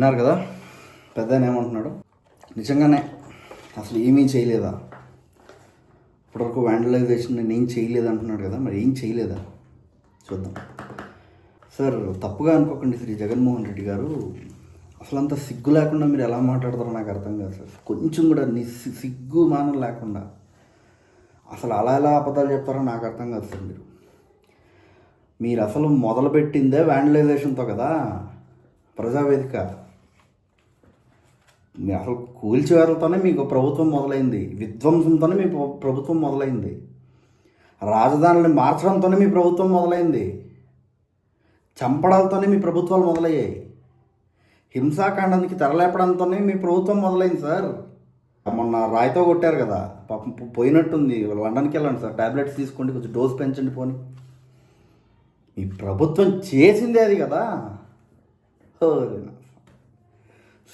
విన్నారు కదా? పెద్ద ఏమంటున్నాడు? నిజంగానే అసలు ఏమీ చేయలేదా? ఇప్పటివరకు వ్యాండలైజేషన్ నేను ఏం చేయలేదు అంటున్నాడు కదా మరి ఏం చేయలేదా? చూద్దాం. సార్ తప్పుగా అనుకోకండి శ్రీ జగన్మోహన్ రెడ్డి గారు. అసలు అంత సిగ్గు లేకుండా మీరు ఎలా మాట్లాడతారో నాకు అర్థం కాదు సార్. కొంచెం కూడా ని సిగ్గు మానం లేకుండా. అసలు అలా ఎలా అబద్ధాలు చెప్తారో నాకు అర్థం కాదు సార్ మీరు. మీరు అసలు మొదలుపెట్టిందే వ్యాండలైజేషన్తో కదా? ప్రజావేదిక. అసలు కూల్చివేతలతోనే మీకు ప్రభుత్వం మొదలైంది విధ్వంసంతోనే మీ ప్రభుత్వం మొదలైంది. రాజధానులను మార్చడంతోనే మీ ప్రభుత్వం మొదలైంది. చంపడాలతోనే మీ ప్రభుత్వాలు మొదలయ్యాయి. హింసాకాండానికి తెరలేపడంతోనే మీ ప్రభుత్వం మొదలైంది సార్. మొన్న రాయితో కొట్టారు కదా పాపం పోయినట్టుంది. లండన్కి వెళ్ళండి సార్. ట్యాబ్లెట్స్ తీసుకోండి కొంచెం డోస్ పెంచండి పోని. మీ ప్రభుత్వం చేసిందే అది కదా. ఓరి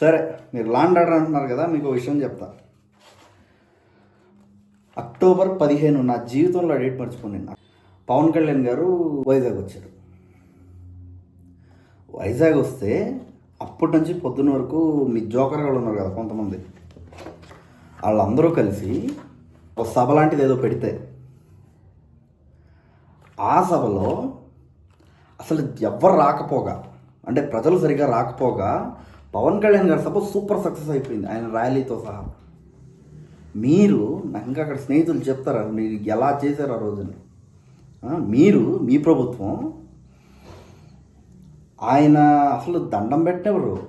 సరే మీరు లాండ్ ఆర్డర్ అంటున్నారు కదా మీకు ఒక విషయం చెప్తా. అక్టోబర్ పదిహేను నా జీవితంలో డేట్ మర్చిపోయింది పవన్ కళ్యాణ్ గారు వైజాగ్ వచ్చారు. వైజాగ్ వస్తే అప్పటి నుంచి పొద్దున్న వరకు మీ జోకర్ గారు ఉన్నారు కదా కొంతమంది. వాళ్ళందరూ కలిసి ఒక సభ లాంటిది ఏదో పెడితే. ఆ సభలో అసలు ఎవ్వరు రాకపోగా అంటే ప్రజలు సరిగా రాకపోగా పవన్ కళ్యాణ్ గారు సపోజ్ సూపర్ సక్సెస్ అయిపోయింది. ఆయన ర్యాలీతో సహా. మీరు నాకు ఇంకా అక్కడ స్నేహితులు చెప్తారు? మీరు ఎలా చేశారు ఆ రోజున? మీరు మీ ప్రభుత్వం ఆయన అసలు దండం పెట్టినెవరు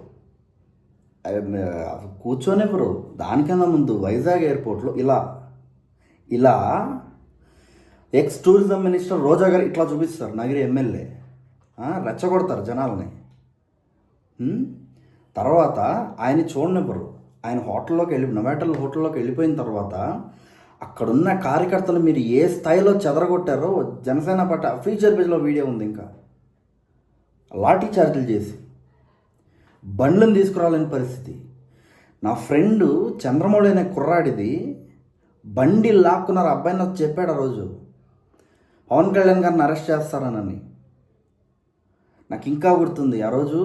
ఆయన అసలు కూర్చోనివ్వరు. దానికన్నా ముందు వైజాగ్ ఎయిర్పోర్ట్లో ఇలా ఇలా ఎక్స్ టూరిజం మినిస్టర్ రోజా గారు ఇట్లా చూపిస్తారు. నగరి ఎమ్మెల్యే. రెచ్చగొడతారు జనాల్ని. తర్వాత ఆయన చూడనివ్వరు ఆయన హోటల్లోకి వెళ్ళి నొమాటల్ హోటల్లోకి వెళ్ళిపోయిన తర్వాత అక్కడున్న కార్యకర్తలు మీరు ఏ స్థాయిలో చెదరగొట్టారో జనసేన పార్టీ అఫీషియల్ పేజ్లో వీడియో ఉంది ఇంకా. లాఠీ చార్జీలు చేసి బండ్లను తీసుకురాలేని పరిస్థితి. నా ఫ్రెండ్ చంద్రమౌళి అనే కుర్రాడిది బండి లాక్కున్నారు అబ్బాయిని నాకు చెప్పాడు ఆ రోజు. పవన్ కళ్యాణ్ గారిని అరెస్ట్ చేస్తారనని. నాకు ఇంకా గుర్తుంది ఆ రోజు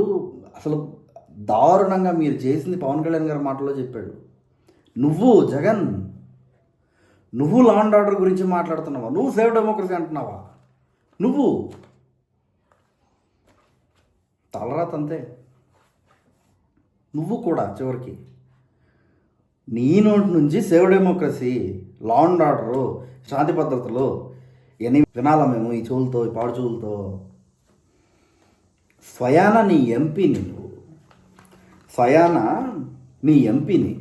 అసలు దారుణంగా మీరు చేసింది పవన్ కళ్యాణ్ గారి మాటలో చెప్పాడు. నువ్వు జగన్ నువ్వు లా అండ్ ఆర్డర్ గురించి మాట్లాడుతున్నావా? నువ్వు సేవ్ డెమోక్రసీ అంటున్నావా? నువ్వు? తలరాత అంతే. నువ్వు కూడా చివరికి నీ నోటి నుంచి save democracy law and order శాంతి భద్రతలు ఇవన్నీ వినాలా మేము ఈ చెవులతో ఈ పాడు చెవులతో? స్వయాన నీ ఎంపీ నువ్వు స్వయాన నీ ఎంపీని.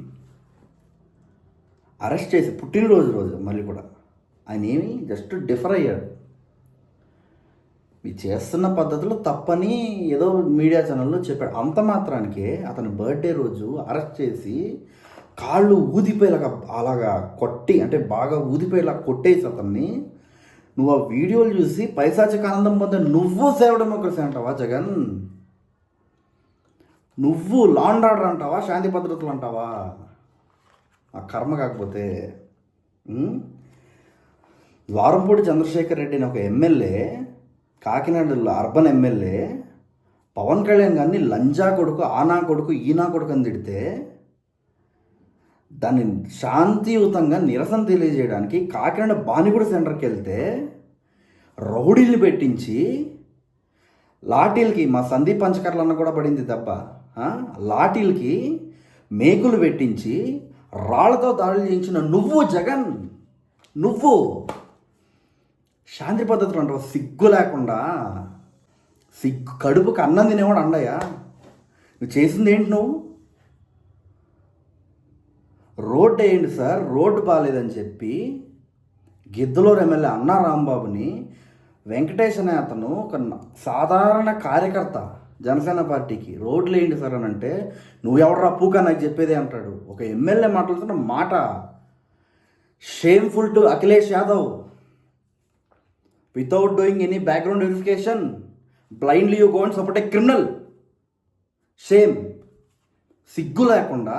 అరెస్ట్ చేసి పుట్టినరోజు రోజు మళ్ళీ కూడా. ఆయన ఏమి జస్ట్ డిఫర్ అయ్యాడు. మీరు చేస్తున్న పద్ధతిలో తప్పని ఏదో మీడియా ఛానల్లో చెప్పాడు. అంత మాత్రానికే అతని బర్త్డే రోజు అరెస్ట్ చేసి కాళ్ళు ఊదిపోయేలాగా అలాగా కొట్టి అంటే బాగా ఊదిపోయేలా కొట్టేసి అతన్ని నువ్వు ఆ వీడియోలు చూసి పైశాచిక ఆనందం పొందే నువ్వు సేవ డెమోక్రసీ అంటావా జగన్? నువ్వు లాండ్ ఆర్డర్ అంటావా? శాంతి భద్రతలు అంటావా? ఆ కర్మ కాకపోతే ద్వారంపూడి చంద్రశేఖర్ రెడ్డి అని ఒక ఎమ్మెల్యే కాకినాడలో అర్బన్ ఎమ్మెల్యే పవన్ కళ్యాణ్ గారిని లంజా కొడుకు ఆనా కొడుకు ఈనా కొడుకు అని తిడితే దాన్ని శాంతియుతంగా నిరసన తెలియజేయడానికి కాకినాడ బానిగుడి సెంటర్కి వెళ్తే రౌడీలు పెట్టించి లాఠీలకి మా సందీప్ పంచకర్లు అన్న కూడా పడింది దెబ్బ. లాఠీలకి మేకులు పెట్టించి రాళ్ళతో దాడులు చేయించిన నువ్వు జగన్ నువ్వు. శాంతి పద్ధతులు అంటావు? సిగ్గు లేకుండా సిగ్గు కడుపుకి అన్నం తినేవాడు అండయ్యా నువ్వు చేసింది ఏంటి నువ్వు? రోడ్డు వేయండి సార్ రోడ్డు బాగాలేదని చెప్పి గిద్దలూరు ఎమ్మెల్యే అన్నా రాంబాబుని వెంకటేష్ అనే అతను ఒక సాధారణ కార్యకర్త జనసేన పార్టీకి రోడ్లు వేయండి సార్ అని అంటే నువ్వు ఎవడరా పూక నాకు చెప్పేదే అంటాడు. ఒక ఎమ్మెల్యే మాట్లాడుతున్న మాట shameful to Akhilesh Yadav. Without doing any background verification blindly you gonna support a criminal shame సిగ్గు లేకుండా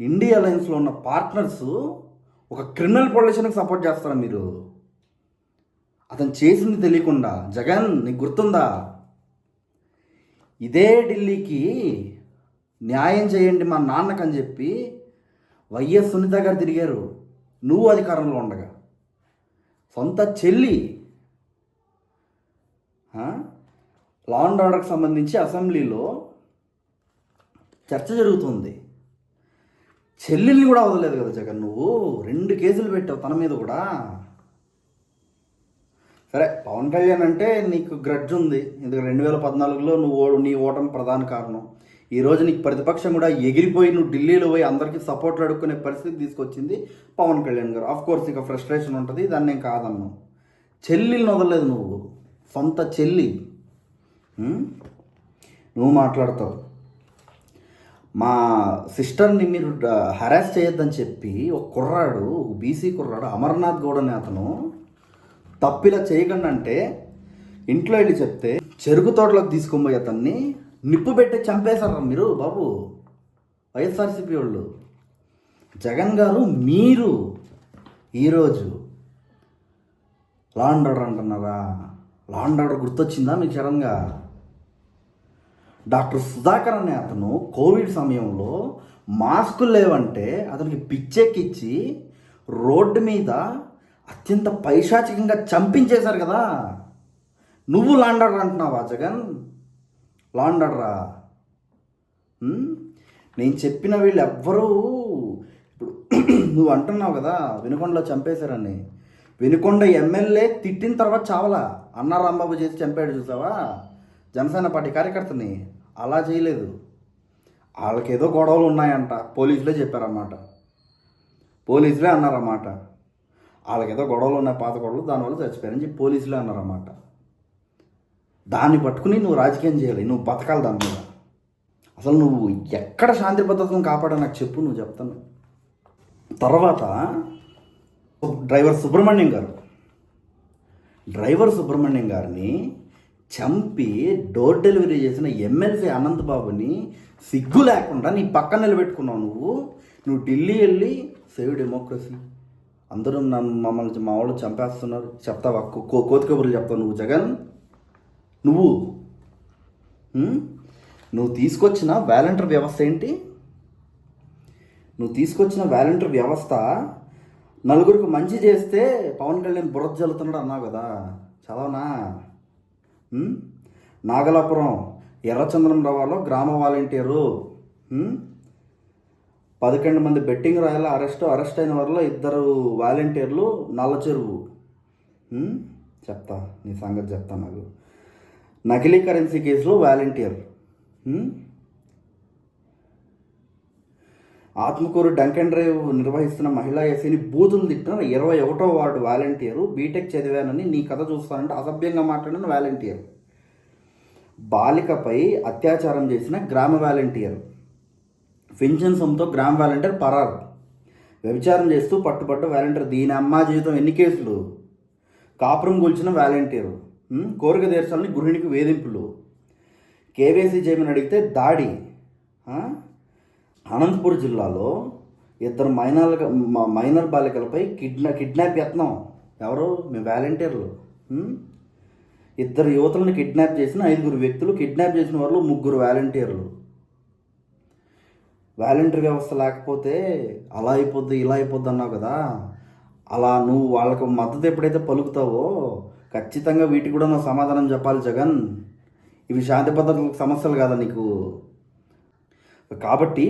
ఇండియా అలయన్స్లో ఉన్న పార్ట్నర్స్ ఒక క్రిమినల్ పొలిటీషన్కి సపోర్ట్ చేస్తారా మీరు? అతను చేసింది తెలియకుండా జగన్ నీకు గుర్తుందా? ఇదే ఢిల్లీకి న్యాయం చేయండి మా నాన్నకని చెప్పి వైఎస్ సునీత గారు తిరిగారు. నువ్వు అధికారంలో ఉండగా. సొంత చెల్లి లా అండ్ ఆర్డర్కి సంబంధించి అసెంబ్లీలో చర్చ జరుగుతుంది. చెల్లెల్ని కూడా వదలేదు కదా జగన్ నువ్వు? రెండు కేసులు పెట్టావు తన మీద కూడా. సరే పవన్ కళ్యాణ్ అంటే నీకు గ్రడ్జ్ ఉంది. ఎందుకంటే రెండు వేల పద్నాలుగులో నువ్వు ఓ- నీ ఓటమి ప్రధాన కారణం. ఈరోజు నీకు ప్రతిపక్షం కూడా ఎగిరిపోయి నువ్వు ఢిల్లీలో పోయి అందరికీ సపోర్ట్లు అడుక్కునే పరిస్థితి తీసుకొచ్చింది పవన్ కళ్యాణ్ గారు. ఆఫ్ కోర్స్ ఇక ఫ్రస్ట్రేషన్ ఉంటుంది దాన్ని నేను కాదన్నాను చెల్లిని వదలలేదు నువ్వు. సొంత చెల్లి. నువ్వు మాట్లాడతావు. మా సిస్టర్ని మీరు హరాస్ చేయొద్దని చెప్పి ఒక కుర్రాడు బీసీ కుర్రాడు అమర్నాథ్ గౌడ్ అనే అతను తప్పిలా చేయకండి అంటే ఇంట్లో వెళ్ళి చెప్తే చెరుకు తోటలోకి తీసుకొని అతన్ని నిప్పు పెట్టి చంపేశారా మీరు బాబు? వైఎస్ఆర్సీపీ వాళ్ళు. జగన్ గారు మీరు ఈరోజు లా ఆర్డర్ అంటున్నారా? లా ఆర్డర్ గుర్తొచ్చిందా మీకు సడన్గా? డాక్టర్ సుధాకర్ అనే అతను కోవిడ్ సమయంలో మాస్కులు లేవంటే అతనికి పిచ్చెక్కిచ్చి రోడ్డు మీద అత్యంత పైశాచికంగా చంపించేశారు కదా. నువ్వు లాండర్ అంటున్నావా జగన్? లాండర్రా. నేను చెప్పిన వీళ్ళు ఎవ్వరూ ఇప్పుడు నువ్వు అంటున్నావు కదా వినుకొండలో చంపేశారని. వినుకొండ ఎమ్మెల్యే తిట్టిన తర్వాత చావలా. అన్నా రాంబాబు చేసి చంపాడు చూసావా? జనసేన పార్టీ కార్యకర్తని. అలా చేయలేదు. వాళ్ళకేదో గొడవలు ఉన్నాయంట. పోలీసులే చెప్పారన్నమాట. పోలీసులే అన్నారన్నమాట. వాళ్ళకి ఏదో గొడవలు ఉన్నాయి పాత గొడవలు దానివల్ల చచ్చిపోయారని చెప్పి పోలీసులే అన్నారన్నమాట. దాన్ని పట్టుకుని నువ్వు రాజకీయం చేయాలి నువ్వు బతకాలి దాని మీద. అసలు నువ్వు ఎక్కడ శాంతి భద్రతను కాపాడా నాకు చెప్పు నువ్వు చెప్తాను. తర్వాత డ్రైవర్ సుబ్రహ్మణ్యం గారు డ్రైవర్ సుబ్రహ్మణ్యం గారిని చంపి డోర్ డెలివరీ చేసిన ఎమ్మెల్సీ అనంత్ బాబుని సిగ్గు లేకుండా నీ పక్కన నిలబెట్టుకున్నావు నువ్వు. నువ్వు ఢిల్లీ వెళ్ళి సేవ్ డెమోక్రసీ. అందరూ నన్ను మమ్మల్ని మా వాళ్ళు చంపేస్తున్నారు. చెప్తావా? కో- కోతి కబుర్లు చెప్తావు నువ్వు జగన్? నువ్వు? నువ్వు తీసుకొచ్చిన వాలంటీర్ వ్యవస్థ ఏంటి? నువ్వు తీసుకొచ్చిన వాలంటీర్ వ్యవస్థ నలుగురికి మంచి చేస్తే పవన్ కళ్యాణ్ బురద జల్లుతున్నాడు అన్నావు కదా. చదవనా? నాగలాపురం ఎర్రచంద్రం రావాలో గ్రామ వాలంటీరు. పదకొండు మంది బెట్టింగ్ రాయల అరెస్ట్ అరెస్ట్ అయిన వారిలో ఇద్దరు వాలంటీర్లు నల్ల చెరువు. చెప్తా నీ సంగతి చెప్తా నాకు. నకిలీ కరెన్సీ కేసులో వాలంటీర్. ఆత్మకూరు డంకన్ డ్రైవ్ నిర్వహిస్తున్న మహిళా ఎస్సీని బూతులు తిట్టిన ఇరవై ఒకటో వార్డు వాలంటీరు. బీటెక్ చదివానని నీ కథ చూస్తానంటే అసభ్యంగా మాట్లాడిన వాలంటీర్. బాలికపై అత్యాచారం చేసిన గ్రామ వాలంటీర్. పెన్షన్ సొమ్ముతో గ్రామ వాలంటీర్ పరారు. వ్యభిచారం చేస్తూ పట్టుపట్టు వాలంటీర్. దీని అమ్మ జీవితం ఎన్ని కేసులు? కాపురం కూల్చిన వాలంటీరు. కోరిక తీర్చాలని గృహిణికి వేధింపులు. కేవైసీ చేయమని అడిగితే దాడి. అనంతపూర్ జిల్లాలో ఇద్దరు మైనర్ మైనర్ బాలికలపై కిడ్నా కిడ్నాప్ యత్నం. ఎవరు? మీ వాలంటీర్లు. ఇద్దరు యువతులను కిడ్నాప్ చేసిన ఐదుగురు వ్యక్తులు కిడ్నాప్ చేసిన వాళ్ళు ముగ్గురు వాలంటీర్లు. వాలంటీర్ వ్యవస్థ లేకపోతే అలా అయిపోద్ది ఇలా అయిపోద్ది అన్నావు కదా. అలా నువ్వు వాళ్ళకు మద్దతు ఎప్పుడైతే పలుకుతావో ఖచ్చితంగా వీటికి కూడా నువ్వు సమాధానం చెప్పాలి జగన్. ఇవి శాంతి భద్రతలకు సమస్యలు కాదా నీకు? కాబట్టి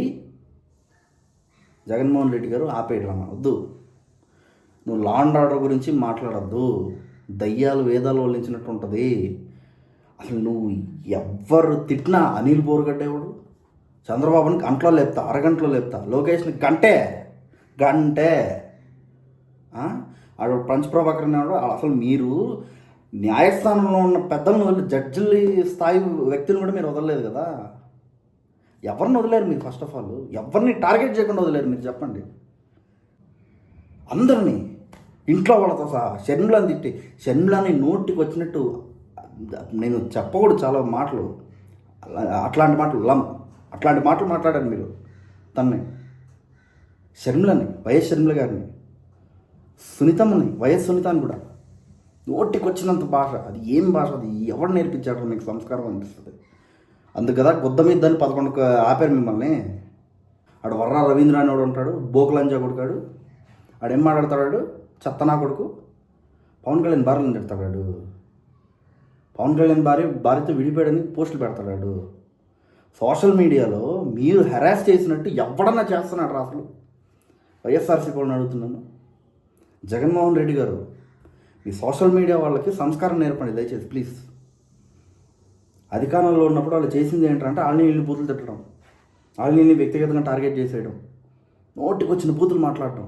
జగన్మోహన్ రెడ్డి గారు ఆపేయడం వద్దు. నువ్వు లా అండ్ ఆర్డర్ గురించి మాట్లాడద్దు. దయ్యాలు వేదాలు వల్లించినట్టు ఉంటుంది. అసలు నువ్వు ఎవ్వరు తిట్టినా అనిల్ బోరుగడ్డ ఎవడు? చంద్రబాబుని గంటలో లేపుతా అరగంటలో లేపుతా. లోకేష్ని గంటే గంటే. ఆ? ఆడు పంచప్రభాకర్ అసలు మీరు న్యాయస్థానంలో ఉన్న పెద్దలను వదిలి జడ్జిల స్థాయి వ్యక్తులను కూడా మీరు వదలలేదు కదా? ఎవరిని వదిలేరు మీరు ఫస్ట్ ఆఫ్ ఆల్ ఎవరిని టార్గెట్ చేయకుండా వదిలేరు మీరు చెప్పండి. అందరినీ ఇంట్లో వాళ్ళతో సహా షర్మిలాని తిట్టి షర్మిలాని నోటికి వచ్చినట్టు నేను చెప్పకూడదు చాలా మాటలు. అలా- అట్లాంటి మాటలు లం అట్లాంటి మాటలు మాట్లాడారు మీరు. తన్ని. షర్మిలని వైఎస్ షర్మిల గారిని సునీతమ్మని వైఎస్ సునీతాన్ని కూడా. నోటికి వచ్చినంత భాష. అది ఏం భాష? అది ఎవరు నేర్పించారు మీకు సంస్కారం అనిపిస్తుంది. అందుకు కదా గుద్ద మీద దాన్ని పదకొండు ఆపారు మిమ్మల్ని. ఆడు వర్రా రవీంద్ర అనేవాడు ఉంటాడు. బోకులంజా కొడుకాడు. ఆడు ఏం మాట్లాడతాడు చెత్తనా కొడుకు. పవన్ కళ్యాణ్ భార్యలను తిడతాడు పవన్ కళ్యాణ్ భార్య భార్యతో విడిపోయాడని పోస్టులు పెడతాడు సోషల్ మీడియాలో మీరు హెరాస్ చేసినట్టు ఎవడన్నా చేస్తున్నాడు రా అసలు? వైఎస్ఆర్సీ వాళ్ళని అడుగుతున్నాను. జగన్మోహన్ రెడ్డి గారు మీ సోషల్ మీడియా వాళ్ళకి సంస్కారం నేర్పండి దయచేసి ప్లీజ్. అధికారంలో ఉన్నప్పుడు వాళ్ళు చేసింది ఏంటంటే వాళ్ళని వీళ్ళని బూతులు తిట్టడం వాళ్ళని వ్యక్తిగతంగా టార్గెట్ చేసేయడం నోటికి వచ్చిన బూతులు మాట్లాడటం.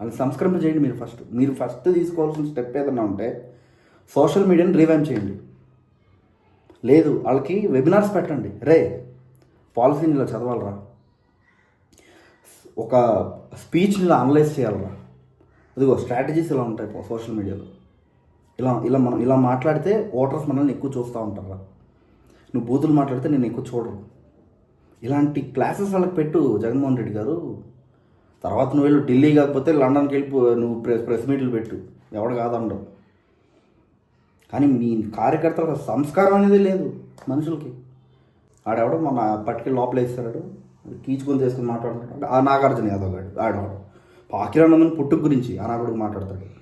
వాళ్ళని సంస్కరణ చేయండి మీరు ఫస్ట్. మీరు ఫస్ట్ తీసుకోవాల్సిన స్టెప్ ఏదన్నా ఉంటే సోషల్ మీడియాని రివైమ్ చేయండి. లేదు వాళ్ళకి వెబినార్స్ పెట్టండి. రే పాలసీని ఇలా చదవాలరా. ఒక స్పీచ్ని ఇలా అనలైజ్ చేయాలరా. అదిగో స్ట్రాటజీస్ ఇలా ఉంటాయి సోషల్ మీడియాలో ఇలా ఇలా మనం ఇలా మాట్లాడితే ఓటర్స్ మనల్ని ఎక్కువ చూస్తూ ఉంటారా నువ్వు బూతులు మాట్లాడితే నేను ఎక్కువ చూడరు ఇలాంటి క్లాసెస్ వాళ్ళకి పెట్టు జగన్మోహన్ రెడ్డి గారు. తర్వాత నువ్వు వెళ్ళు ఢిల్లీ కాకపోతే లండన్కి వెళ్ళిపో నువ్వు ప్రెస్ ప్రెస్ మీట్లు పెట్టు. ఎవడు కాదండవు కానీ మీ కార్యకర్తలకు సంస్కారం అనేది లేదు మనుషులకి. ఆడెవడో మన పట్టుకెళ్ళి లోపల వేస్తాడు కీచుకొని తీసుకుని మాట్లాడుతాడు ఆ నాగార్జున యాదవ్ గారు ఆడవాడు. పాకిరానందని పుట్టుకు గురించి ఆ మాట్లాడతాడు.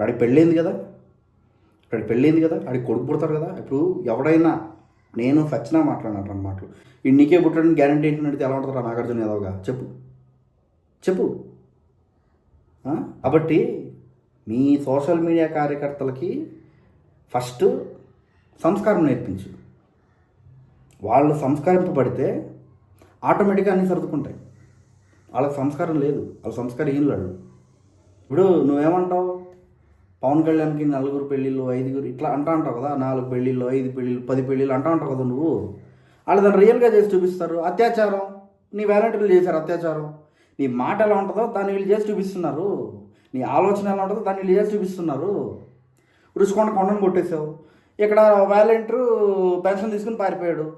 వాడికి పెళ్ళైంది కదా? వాడికి పెళ్ళైంది కదా? వాడికి కొడుకు పుడతాడు కదా? ఇప్పుడు ఎవడైనా నేను సచ్చినా మాట్లాడినట్టు అన్నమాట ఈ నీకే పుట్టడానికి గ్యారంటీ ఏంటంటే అడిగితే ఎలా ఆ నాగార్జున యాదవ్గా చెప్పు. చెప్పు. కాబట్టి మీ సోషల్ మీడియా కార్యకర్తలకి ఫస్ట్ సంస్కారం నేర్పించు. వాళ్ళు సంస్కరింపబడితే ఆటోమేటిక్గా అన్నీ సర్దుకుంటాయి. వాళ్ళకి సంస్కారం లేదు. వాళ్ళ సంస్కారం ఏం లేడు ఇప్పుడు నువ్వేమంటావు? పవన్ కళ్యాణ్కి నలుగురు పెళ్ళిళ్ళు ఐదుగురు ఇట్లా అంటా ఉంటావు కదా. నాలుగు పెళ్ళిళ్ళు ఐదు పెళ్ళిళ్ళు పది పెళ్ళిళ్ళు అంటా ఉంటావు కదా నువ్వు. వాళ్ళు దాన్ని రియల్గా చేసి చూపిస్తారు. అత్యాచారం. నీ వ్యాలంటీర్లు చేశారు అత్యాచారం. నీ మాట ఎలా ఉంటుందో దాన్ని వీళ్ళు చేసి చూపిస్తున్నారు. నీ ఆలోచన ఎలా ఉంటుందో దాన్ని వీళ్ళు చేసి చూపిస్తున్నారు. రుచికొండ కొండను కొట్టేశావు. ఇక్కడ వాలంటీరు పెన్షన్ తీసుకుని పారిపోయాడు.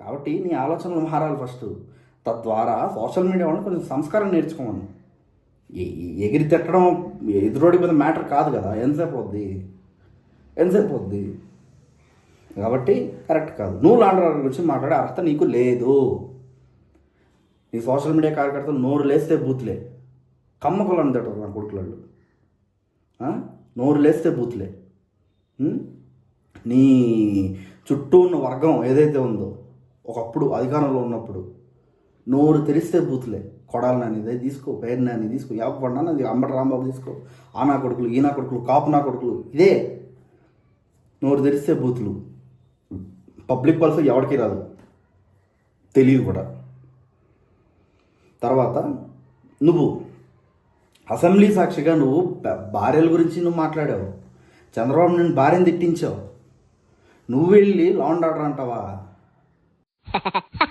కాబట్టి నీ ఆలోచనలు మారాలి ఫస్ట్. తద్వారా సోషల్ మీడియా వాళ్ళని కొంచెం సంస్కారం నేర్చుకోమను. ఎగిరి తిట్టడం ఎదురోడి మీద మ్యాటర్ కాదు కదా. ఎంతసేపు వద్ది ఎంతసేపు వద్ది కాబట్టి కరెక్ట్ కాదు. నువ్వు లాండర్ గురించి మాట్లాడే అర్హత నీకు లేదు. నీ సోషల్ మీడియా కార్యకర్తలు నోరు లేస్తే బూత్లే. కమ్మకులు తిట్టరు నా కొడుకులాళ్ళు. నోరు లేస్తే బూత్లే. నీ చుట్టూ ఉన్న వర్గం ఏదైతే ఉందో ఒకప్పుడు అధికారంలో ఉన్నప్పుడు నోరు తెరిస్తే బూత్లే. కొడాలి నాని తీసుకో పేరు నాని తీసుకో యాపపడినా అది అంబటి రాంబాబు తీసుకో ఆ నా కొడుకులు ఈ నా కొడుకులు కాపు నా కొడుకులు ఇదే. నోరు తెరిస్తే బూతులు. పబ్లిక్ పల్స్ ఎవరికి రాదు. తెలియదు కూడా. తర్వాత నువ్వు అసెంబ్లీ సాక్షిగా నువ్వు భార్యల గురించి నువ్వు మాట్లాడావు. చంద్రబాబు నేను భార్యను తిట్టించావు. నువ్వు వెళ్ళి లాండ్ ఆర్డర్ అంటావా?